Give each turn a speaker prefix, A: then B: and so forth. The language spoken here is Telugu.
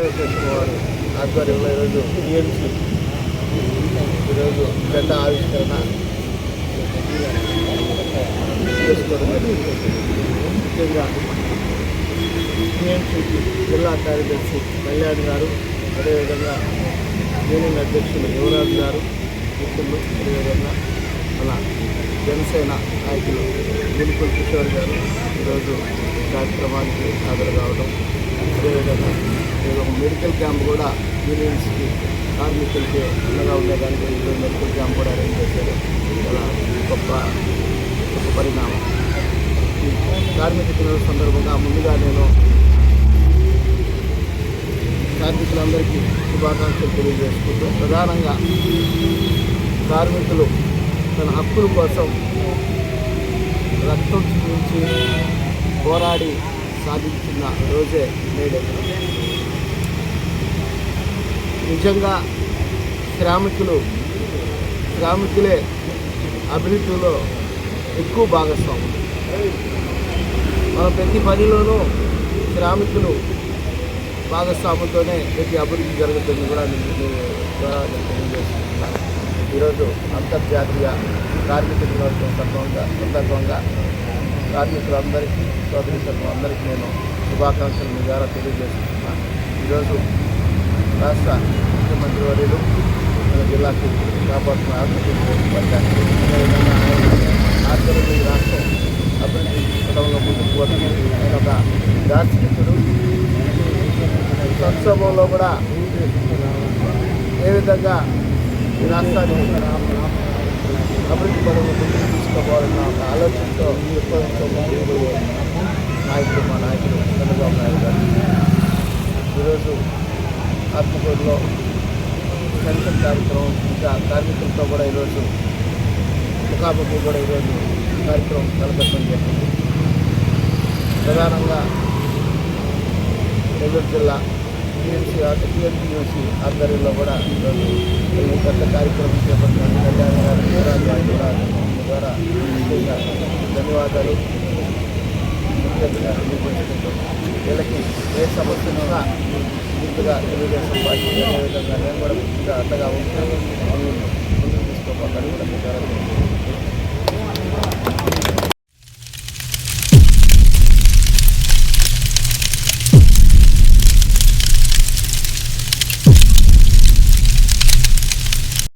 A: వెంకటేశ్వర వారి ఆధ్వర్యంలో ఈరోజు టీఎంసీ. ఈరోజు పెద్ద ఆవిష్కరణ. ముఖ్యంగా టీఎంసీకి జిల్లా కార్యదర్శి కళ్యాణ్ గారు అదేవిధంగా యూనియన్ అధ్యక్షులు యువరాజు గారు మిత్రులు అదేవిధంగా మన జనసేన నాయకులు గురుకుల్ కిషోర్ గారు ఈరోజు కార్యక్రమానికి హాజరు కావడం అదేవిధంగా నేను ఒక మెడికల్ క్యాంప్ కూడా యూనివర్సిటీ కార్మికులకి అండగా ఉండేదానికి ఈరోజు మెడికల్ క్యాంప్ కూడా అరేంజ్ చేశారు. చాలా గొప్ప గొప్ప పరిణామం. ఈ కార్మిక దినోత్సవ సందర్భంగా ముందుగా నేను కార్మికులందరికీ శుభాకాంక్షలు తెలియజేసుకుంటూ ప్రధానంగా కార్మికులు తన హక్కుల కోసం రక్తం చూపించి పోరాడి సాధించిన రోజే నేడు. నిజంగా శ్రామికులు శ్రామికులే అభివృద్ధిలో ఎక్కువ భాగస్వాములు. మన ప్రతి పనిలోనూ శ్రామికులు భాగస్వాములతోనే ప్రతి అభివృద్ధి జరుగుతుంది కూడా తెలియజేస్తున్నాను. ఈరోజు అంతర్జాతీయ కార్మిక దినోత్సవం సందర్భంగా సందర్భంగా కార్మికులందరికీ సోదరి అందరికీ నేను శుభాకాంక్షలు మీ ద్వారా తెలియజేస్తున్నాను ఈరోజు రాష్ట్ర ముఖ్యమంత్రి వర్యులు మన జిల్లాకు కాపాడుతున్న ఆర్థిక పడ్డారు అదేవిధంగా ఈ రాష్ట్రం అభివృద్ధి పదంలో ముందుకు పోతుంది ఆయన ఒక దార్శనికుడు. సంక్షోభంలో కూడా ఏ విధంగా ఈ రాష్ట్రాన్ని ముందుకు ఒక ఆలోచనతో ఎక్కువ ముందుకు నాయకుడు మా నాయకుడు చంద్రబాబు నాయుడు గారు ఈరోజు ఆత్మకూరులో పెన్షన్ కార్యక్రమం ఇంకా కార్మికులతో కూడా ఈరోజు ముఖాముఖి కూడా ఈరోజు కార్యక్రమం తలపెట్టడం జరిగింది. ప్రధానంగా నెల్లూరు జిల్లా టీఎంసీ టీఎంపీయూసీ ఆధ్వర్యంలో కూడా ఈరోజు ఈ పెద్ద కార్యక్రమం చేపట్టిన కళ్యాణ్ గారు యువరాజు కూడా ద్వారా ధన్యవాదాలు. వీళ్ళకి ఏ సమస్యను ముందుగా తెలుగుదేశం పార్టీ అదేవిధంగా నేను కూడా ముందుగా అండగా ఉంటాను. ముందుకు తీసుకోవాలని కూడా మీ